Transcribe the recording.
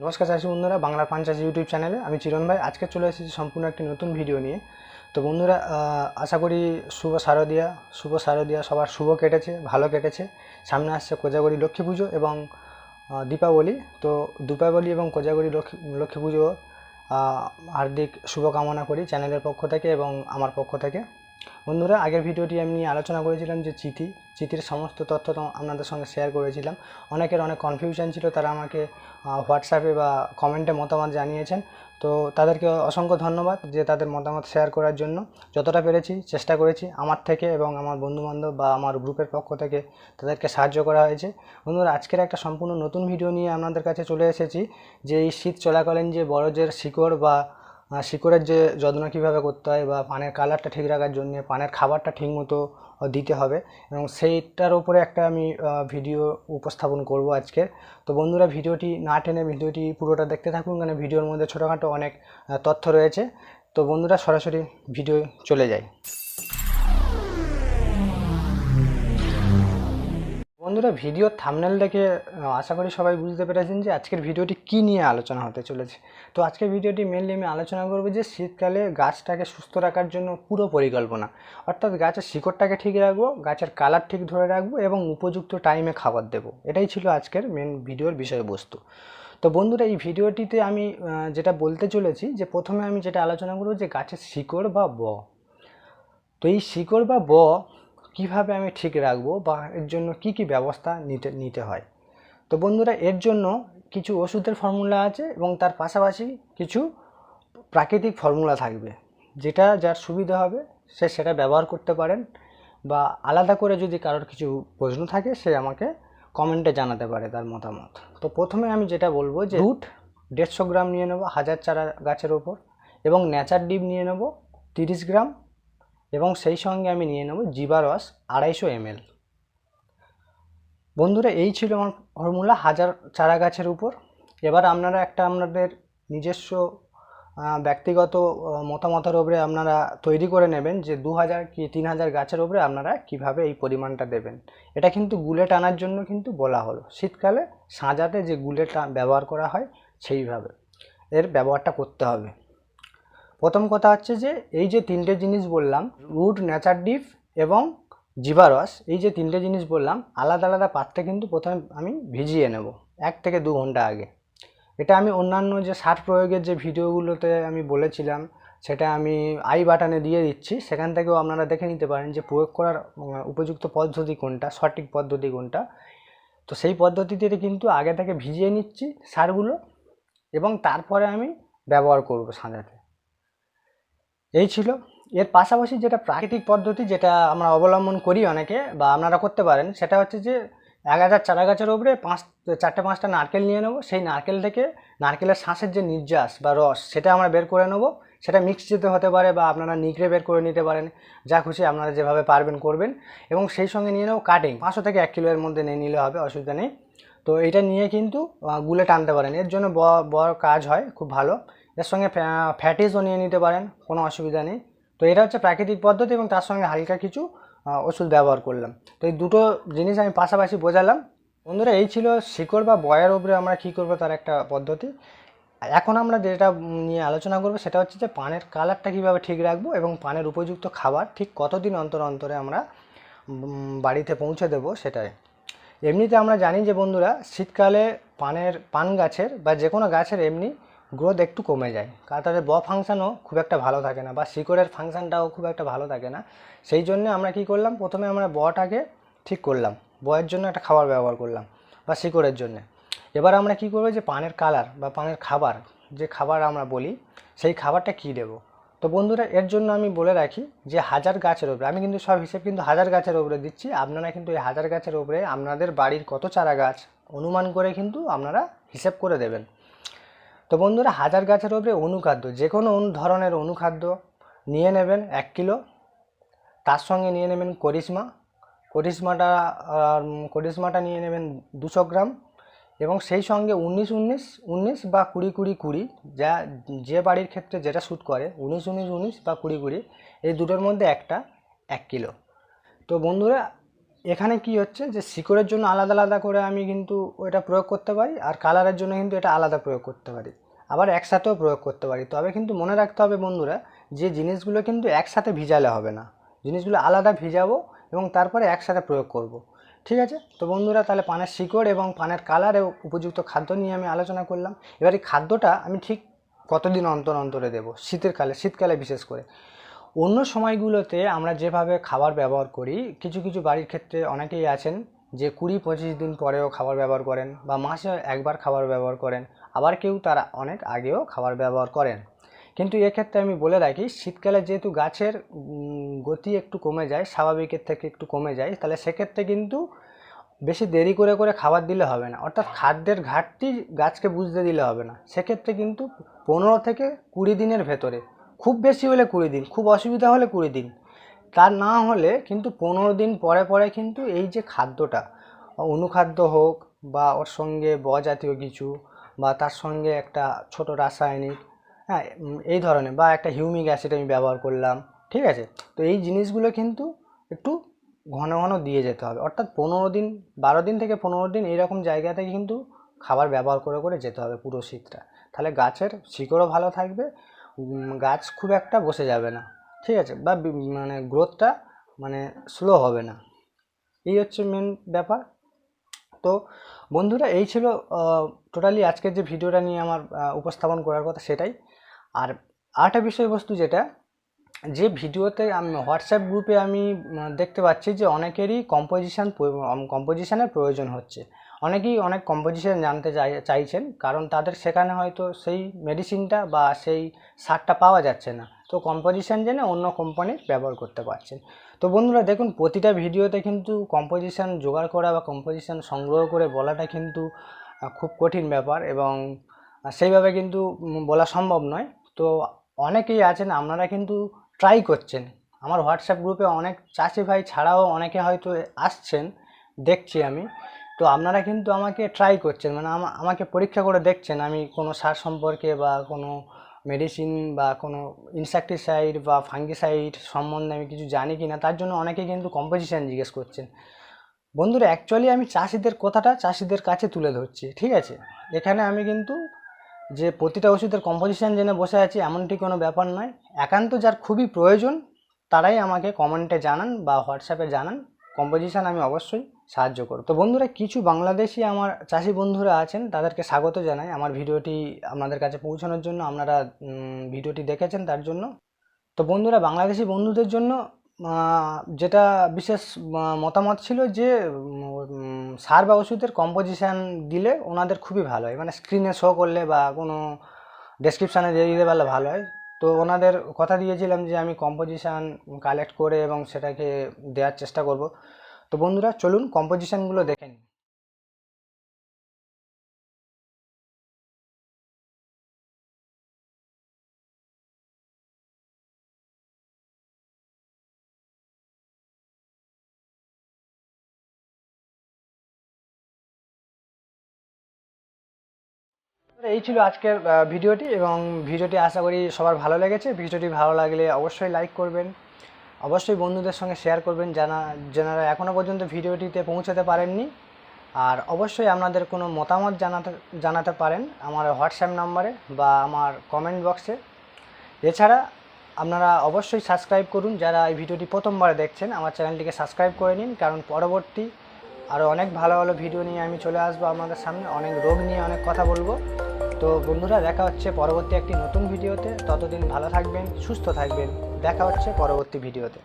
নমস্কার চাষি বন্ধুরা, বাংলা পাঞ্চাশ ইউটিউব চ্যানেলে আমি চিরণ ভাই। আজকে চলে এসেছি সম্পূর্ণ একটি নতুন ভিডিও নিয়ে। তো বন্ধুরা আশা করি শুভ শারদিয়া শুভ শারদিয়া, সবার শুভ কেটেছে, ভালো কেটেছে। সামনে আসছে কোজাগরি লক্ষ্মী পুজো এবং দীপাবলি। তো দীপাবলি এবং কোজাগরি লক্ষ্মী লক্ষ্মী পুজো হার্দিক শুভকামনা করি চ্যানেলের পক্ষ থেকে এবং আমার পক্ষ থেকে। বন্ধুরা, আগের ভিডিওটি আমি আলোচনা করেছিলাম যে চিঠি। চিঠির সমস্ত তথ্য আপনাদের সঙ্গে শেয়ার করেছিলাম। অনেকের অনেক কনফিউশন ছিল, তারা আমাকে হোয়াটসঅ্যাপে বা কমেন্টে মতামত জানিয়েছেন। তো তাদেরকে অসংখ্য ধন্যবাদ যে তাদের মতামত শেয়ার করার জন্য। যতটা পেরেছি, চেষ্টা করেছি আমার থেকে এবং আমার বন্ধুবান্ধব বা আমার গ্রুপের পক্ষ থেকে তাদেরকে সাহায্য করা হয়েছে। বন্ধুরা, আজকের একটা সম্পূর্ণ নতুন ভিডিও নিয়ে আপনাদের কাছে চলে এসেছি, যে এই শীত চলাকালীন যে বরজের শিকড় বা শিকড়ের যে যত্ন কীভাবে করতে হয় বা পানের কালারটা ঠিক রাখার জন্য পানের খাবারটা ঠিকমতো দিতে হবে। এবং সেইটার ওপরে একটা আমি ভিডিও উপস্থাপন করব আজকে। তো বন্ধুরা, ভিডিওটি না টেনে ভিডিওটি পুরোটা দেখতে থাকুন কারণ ভিডিওর মধ্যে ছোটোখাটো অনেক তথ্য রয়েছে। তো বন্ধুরা, সরাসরি ভিডিও চলে যায় বন্ধুরা, ভিডিওর থামনেল দেখে আশা করি সবাই বুঝতে পেরেছেন যে আজকের ভিডিওটি কী নিয়ে আলোচনা হতে চলেছে। তো আজকের ভিডিওটি মেনলি আমি আলোচনা করব যে শীতকালে গাছটাকে সুস্থ রাখার জন্য পুরো পরিকল্পনা। অর্থাৎ গাছের শিকড়টাকে ঠিক রাখব, গাছের কালার ঠিক ধরে রাখব এবং উপযুক্ত টাইমে খাবার দেবো। এটাই ছিল আজকের মেন ভিডিওর বিষয়বস্তু। তো বন্ধুরা, এই ভিডিওটিতে আমি যেটা বলতে চলেছি যে প্রথমে আমি যেটা আলোচনা করব যে গাছের শিকড় বা ব। তো এই শিকড় বা ব কীভাবে আমি ঠিক রাখব বা এর জন্য কি কি ব্যবস্থা নিতে নিতে হয়। তো বন্ধুরা এর জন্য কিছু ওষুধের ফর্মুলা আছে এবং তার পাশাপাশি কিছু প্রাকৃতিক ফর্মুলা থাকবে। যেটা যার সুবিধা হবে সে সেটা ব্যবহার করতে পারেন বা আলাদা করে যদি কারোর কিছু প্রশ্ন থাকে সে আমাকে কমেন্টে জানাতে পারে তার মতামত। তো প্রথমে আমি যেটা বলব যে রুট। দেড়শো গ্রাম নিয়ে নেব হাজার চারা গাছের ওপর এবং ন্যাচার ডিপ নিয়ে নেব তিরিশ গ্রাম এবং সেই সঙ্গে আমি নিয়ে নেব জিবা রস আড়াইশো এমএল। বন্ধুরা, এই ছিল আমার ফর্মুলা হাজার চারা গাছের উপর। এবার আপনারা একটা আপনাদের নিজস্ব ব্যক্তিগত মতামতের উপরে আপনারা তৈরি করে নেবেন যে দু হাজার কি তিন হাজার গাছের উপরে আপনারা কীভাবে এই পরিমাণটা দেবেন। এটা কিন্তু গুলে টানার জন্য কিন্তু বলা হলো। শীতকালে সাজাতে যে গুলে ব্যবহার করা হয়, সেইভাবে। এর ব্যবহারটা করতে হবে। প্রথম কথা হচ্ছে যে, এই যে তিনটে জিনিস বললাম রুট নেচার ডিপ এবং জিবারস, এই যে তিনটে জিনিস বললাম, আলাদা আলাদা পাত্রে কিন্তু প্রথমে আমি ভিজিয়ে নেব, এক থেকে দু ঘণ্টা আগে। এটা আমি অন্যান্য যে সার প্রয়োগের যে ভিডিওগুলোতে আমি বলেছিলাম, সেটা আমি আই বাটনে দিয়ে দিচ্ছি, সেখান থেকেও আপনারা দেখে নিতে পারেন যে প্রয়োগ করার উপযুক্ত পদ্ধতি কোনটা, সঠিক পদ্ধতি কোনটা। তো সেই পদ্ধতিতে কিন্তু আগে থেকে ভিজিয়ে নিচ্ছি সারগুলো এবং তারপরে আমি ব্যবহার করব সাজাতে এই ছিল। এর পাশাপাশি যেটা প্রাকৃতিক পদ্ধতি যেটা আমরা অবলম্বন করি অনেকে বা আপনারা করতে পারেন, সেটা হচ্ছে যে এক হাজার চারা গাছের উপরে পাঁচ, চারটে পাঁচটা নারকেল নিয়ে নেব। সেই নারকেল থেকে নারকেলের শাঁসের যে নির্যাস বা রস, সেটা আমরা বের করে নেব। সেটা মিক্স যেতে হতে পারে বা আপনারা নিগড়ে বের করে নিতে পারেন। যা খুশি আপনারা যেভাবে পারবেন করবেন এবং সেই সঙ্গে নিয়ে নেব কাটিং পাঁচশো থেকে এক কিলোর মধ্যে নিয়ে নিলে হবে, অসুবিধা নেই। তো এটা নিয়ে কিন্তু গুলে টানতে পারেন। এর জন্য বড় কাজ হয়, খুব ভালো। এর সঙ্গে ফ্যা- ফ্যাটিসও নিয়ে নিতে পারেন, কোনো অসুবিধা নেই। তো এটা হচ্ছে প্রাকৃতিক পদ্ধতি এবং তার সঙ্গে হালকা কিছু ওষুধ ব্যবহার করলাম। তো এই দুটো জিনিস আমি পাশাপাশি বোঝালাম। বন্ধুরা, এই ছিল শিকড় বা বয়ের উপরে আমরা কী করব তার একটা পদ্ধতি। এখন আমরা যেটা নিয়ে আলোচনা করব সেটা হচ্ছে যে পানের কালারটা কীভাবে ঠিক রাখব এবং পানের উপযুক্ত খাবার ঠিক কতদিন অন্তর অন্তরে আমরা বাড়িতে পৌঁছে দেবো সেটাই। এমনিতে আমরা জানি যে বন্ধুরা, শীতকালে পানের, পান গাছের বা যে কোনো গাছের এমনি গ্রোথ একটু কমে যায়। কারণ তাদের ব ফাংশানও খুব একটা ভালো থাকে না বা শিকড়ের ফাংশানটাও খুব একটা ভালো থাকে না। সেই জন্য আমরা কি করলাম? প্রথমে আমরা বটাকে ঠিক করলাম। বয়ের জন্য একটা খাবার ব্যবহার করলাম বা শিকড়ের জন্য। এবার আমরা কি করব? যে পানের কালার বা পানের খাবার, যে খাবার আমরা বলি, সেই খাবারটা কী দেবো? তো বন্ধুরা, এর জন্য আমি বলে রাখি যে হাজার গাছের ওপরে আমি কিন্তু সব হিসেব কিন্তু হাজার গাছের ওপরে দিচ্ছি। আপনারা কিন্তু এই হাজার গাছের ওপরে আপনাদের বাড়ির কত চারা গাছ অনুমান করে কিন্তু আপনারা হিসেব করে দেবেন। তো বন্ধুরা, হাজার গাছের ওপরে অনুখাদ্য যে কোনো ধরনের অনুখাদ্য নিয়ে নেবেন এক কিলো। তার সঙ্গে নিয়ে নেবেন করিশ্মা। করিশ্মাটা করিশ্মাটা নিয়ে নেবেন দুশো গ্রাম এবং সেই সঙ্গে উনিশ উনিশ উনিশ বা কুড়ি কুড়ি কুড়ি, যা যে বাড়ির ক্ষেত্রে যেটা শ্যুট করে, উনিশ উনিশ উনিশ বা কুড়ি কুড়ি, এই দুটোর মধ্যে একটা এক কিলো। তো বন্ধুরা এখানে কি হচ্ছে যে শিকড়ের জন্য আলাদা আলাদা করে আমি কিন্তু ওটা প্রয়োগ করতে পারি আর কালারের জন্য কিন্তু এটা আলাদা প্রয়োগ করতে পারি। আবার একসাথেও প্রয়োগ করতে পারি। তবে কিন্তু মনে রাখতে হবে বন্ধুরা, যে জিনিসগুলো কিন্তু একসাথে ভিজালে হবে না। জিনিসগুলো আলাদা ভিজাবো এবং তারপরে একসাথে প্রয়োগ করব। ঠিক আছে? তো বন্ধুরা, তাহলে পানের শিকড় এবং পানের কালার এবং উপযুক্ত খাদ্য নিয়ে আমি আলোচনা করলাম। এবার এই খাদ্যটা আমি ঠিক কতদিন অন্তর অন্তরে দেবো? শীতের কালে, শীতকালে বিশেষ করে। অন্য সময়গুলোতে আমরা যেভাবে খাবার ব্যবহার করি, কিছু কিছু বাড়ির ক্ষেত্রে অনেকেই আছেন যে কুড়ি পঁচিশ দিন পরেও খাবার ব্যবহার করেন বা মাসে একবার খাবার ব্যবহার করেন, আবার কেউ তারা অনেক আগেও খাবার ব্যবহার করেন। কিন্তু এক্ষেত্রে আমি বলে রাখি, শীতকালে যেহেতু গাছের গতি একটু কমে যায়, স্বাভাবিকের থেকে একটু কমে যায়, তাহলে সেক্ষেত্রে কিন্তু বেশি দেরি করে করে খাবার দিলে হবে না। অর্থাৎ খাদ্যের ঘাটতি গাছকে বুঝতে দিলে হবে না। সেক্ষেত্রে কিন্তু পনেরো থেকে কুড়ি দিনের ভেতরে খুব বেশি হলে কুড়ি দিন, খুব অসুবিধা হলে কুড়ি দিন। তা না হলে কিন্তু পনেরো দিন পরে পরে কিন্তু এই যে খাদ্যটা, অনুখাদ্য হোক বা ওর সঙ্গে ব জাতীয় কিছু বা তার সঙ্গে একটা ছোট রাসায়নিক হ্যাঁ এই ধরনের বা একটা হিউমিক অ্যাসিড আমি ব্যবহার করলাম, ঠিক আছে? তো এই জিনিসগুলো কিন্তু একটু ঘন ঘন দিয়ে যেতে হবে। অর্থাৎ পনেরো দিন, বারো দিন থেকে পনেরো দিন এইরকম জায়গা থেকে কিন্তু খাবার ব্যবহার করে করে যেতে হবে পুরো শীতটা। তাহলে গাছের শিকড়ও ভালো থাকবে গাছ খুব একটা বসে যাবে না, ঠিক আছে? বা মানে গ্রোথটা মানে স্লো হবে না। এই হচ্ছে মেন ব্যাপার। তো বন্ধুরা, এই ছিল টোটালি আজকের যে ভিডিওটা নিয়ে আমার উপস্থাপন করার কথা সেটাই। আর আরেকটা বিষয়বস্তু যেটা, যে ভিডিওতে আমি হোয়াটসঅ্যাপ গ্রুপে আমি দেখতে পাচ্ছি যে অনেকেরই কম্পোজিশান কম্পোজিশানের প্রয়োজন হচ্ছে। অনেকেই অনেক কম্পোজিশন জানতে চাই, চাইছেন, কারণ তাদের সেখানে হয়তো সেই মেডিসিনটা বা সেই সারটা পাওয়া যাচ্ছে না। তো কম্পোজিশন জেনে অন্য কোম্পানির ব্যবহার করতে পারছেন। তো বন্ধুরা, দেখুন, প্রতিটা ভিডিওতে কিন্তু কম্পোজিশন জোগাড় করা বা কম্পোজিশন সংগ্রহ করে বলাটা কিন্তু খুব কঠিন ব্যাপার এবং সেইভাবে কিন্তু বলা সম্ভব নয়। তো অনেকেই আছেন, আপনারা কিন্তু ট্রাই করছেন। আমার হোয়াটসঅ্যাপ গ্রুপে অনেক চাষি ভাই ছাড়াও অনেকে হয়তো আসছেন, দেখছি আমি। তো আপনারা কিন্তু আমাকে ট্রাই করছেন মানে আমা- আমাকে পরীক্ষা করে দেখছেন আমি কোনো সার সম্পর্কে বা কোনো মেডিসিন বা কোনো ইনসেকটিসাইড বা ফাঙ্গিসাইড সম্বন্ধে আমি কিছু জানি কি না তার জন্য অনেকে কিন্তু কম্পোজিশন জিজ্ঞেস করছেন। বন্ধুরা অ্যাকচুয়ালি আমি চাষিদের কথাটা চাষিদের কাছে তুলে ধরছি, ঠিক আছে? এখানে আমি কিন্তু যে প্রতিটা ওষুধের কম্পোজিশন জেনে বসে আছি, এমনটি কোনো ব্যাপার নয়। একান্ত যার খুবই প্রয়োজন, তারাই আমাকে কমেন্টে জানান বা হোয়াটসঅ্যাপে জানান। কম্পোজিশন আমি অবশ্যই সাহায্য করব তো বন্ধুরা, কিছু বাংলাদেশি আমার চাষি বন্ধুরা আছেন, তাদেরকে স্বাগত জানাই। আমার ভিডিওটি আপনাদের কাছে পৌঁছানোর জন্য আপনারা ভিডিওটি দেখেছেন তার জন্য। তো বন্ধুরা, বাংলাদেশি বন্ধুদের জন্য যেটা বিশেষ মতামত ছিল যে সার বা ওষুধের কম্পোজিশান দিলে ওনাদের খুবই ভালো হয়। মানে স্ক্রিনে শো করলে বা কোনো ডেসক্রিপশানে দিয়ে দিতে পারলে ভালো হয়। তো ওনাদের কথা দিয়েছিলাম যে, আমি কম্পোজিশান কালেক্ট করে এবং সেটাকে দেওয়ার চেষ্টা করব। তো বন্ধুরা, চলুন কম্পোজিশানগুলো দেখে এই ছিল আজকের ভিডিওটি এবং ভিডিওটি আশা করি সবার ভালো লেগেছে। ভিডিওটি ভালো লাগলে অবশ্যই লাইক করবেন। অবশ্যই বন্ধুদের সঙ্গে শেয়ার করবেন যারা এখনও পর্যন্ত ভিডিওটিতে পৌঁছাতে পারেননি। আর অবশ্যই আপনাদের কোনো মতামত জানাতে জানাতে পারেন আমার হোয়াটসঅ্যাপ নাম্বারে বা আমার কমেন্ট বক্সে এছাড়া আপনারা অবশ্যই সাবস্ক্রাইব করুন যারা এই ভিডিওটি প্রথমবার দেখছেন, আমার চ্যানেলটিকে সাবস্ক্রাইব করে নিন, কারণ পরবর্তী আরও অনেক ভালো ভালো ভিডিও নিয়ে আমি চলে আসব আপনাদের সামনে। অনেক রোগ নিয়ে অনেক কথা বলব। তো বন্ধুরা, দেখা হচ্ছে পরবর্তী একটি নতুন ভিডিওতে। ততদিন ভালো থাকবেন, সুস্থ থাকবেন। দেখা হচ্ছে পরবর্তী ভিডিওতে।